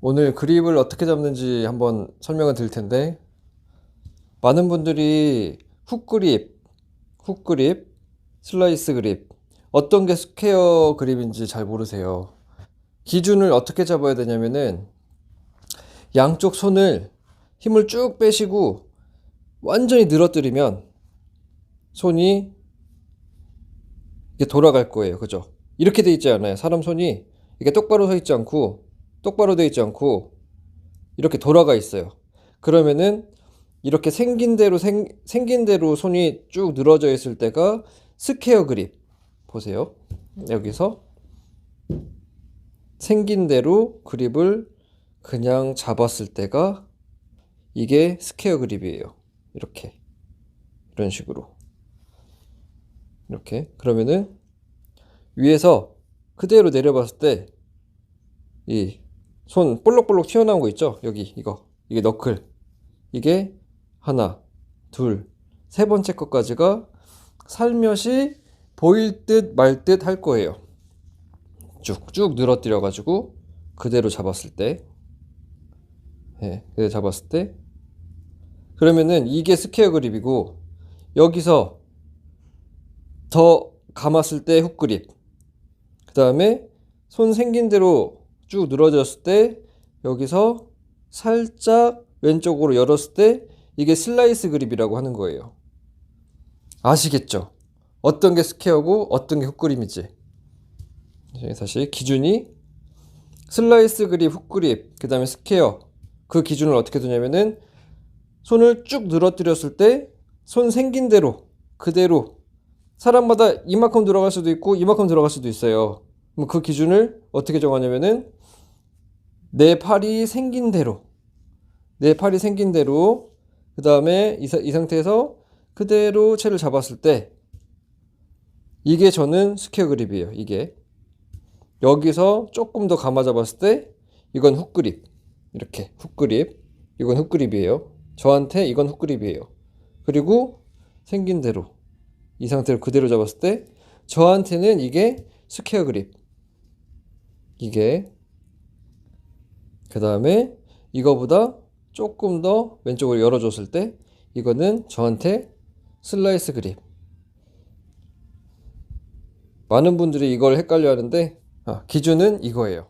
오늘 그립을 어떻게 잡는지 한번 설명을 드릴 텐데, 많은 분들이 훅 그립, 훅 그립, 슬라이스 그립, 어떤 게 스퀘어 그립인지 잘 모르세요. 기준을 어떻게 잡아야 되냐면은, 양쪽 손을 힘을 쭉 빼시고, 완전히 늘어뜨리면, 손이 이게 돌아갈 거예요. 그죠? 이렇게 돼 있지 않아요. 사람 손이 이게 똑바로 서 있지 않고 똑바로 돼 있지 않고 이렇게 돌아가 있어요. 그러면은 이렇게 생긴 대로 생, 생긴 대로 손이 쭉 늘어져 있을 때가 스퀘어 그립. 보세요. 여기서 생긴 대로 그립을 그냥 잡았을 때가 이게 스퀘어 그립이에요. 이렇게. 이런 식으로. 이렇게 그러면은 위에서 그대로 내려봤을 때 이 손 볼록볼록 튀어나온 거 있죠? 여기 이거 이게 너클 이게 하나 둘 세 번째 것까지가 살며시 보일 듯 말 듯 할 거예요. 쭉쭉 늘어뜨려 가지고 그대로 잡았을 때 예, 그대로 잡았을 때 그러면은 이게 스퀘어 그립이고 여기서 더 감았을 때 훅 그립. 그 다음에 손 생긴 대로 쭉 늘어졌을 때 여기서 살짝 왼쪽으로 열었을 때 이게 슬라이스 그립이라고 하는 거예요. 아시겠죠? 어떤 게 스퀘어고 어떤 게 훅그립인지. 다시 기준이 슬라이스 그립, 훅그립, 그 다음에 스퀘어. 그 기준을 어떻게 두냐면은 손을 쭉 늘어뜨렸을 때 손 생긴 대로 그대로 사람마다 이만큼 들어갈 수도 있고 이만큼 들어갈 수도 있어요. 그 기준을 어떻게 정하냐면은 내 팔이 생긴 대로 내 팔이 생긴 대로 그 다음에 이, 사- 이 상태에서 그대로 채를 잡았을 때 이게 저는 스퀘어 그립이에요. 이게 여기서 조금 더 감아 잡았을 때 이건 훅 그립 이렇게 훅 그립 이건 훅 그립이에요. 저한테 이건 훅 그립이에요. 그리고 생긴 대로 이 상태로 그대로 잡았을 때 저한테는 이게 스퀘어 그립 이게 그 다음에 이거보다 조금 더 왼쪽으로 열어줬을 때 이거는 저한테 슬라이스 그립. 많은 분들이 이걸 헷갈려 하는데 아, 기준은 이거예요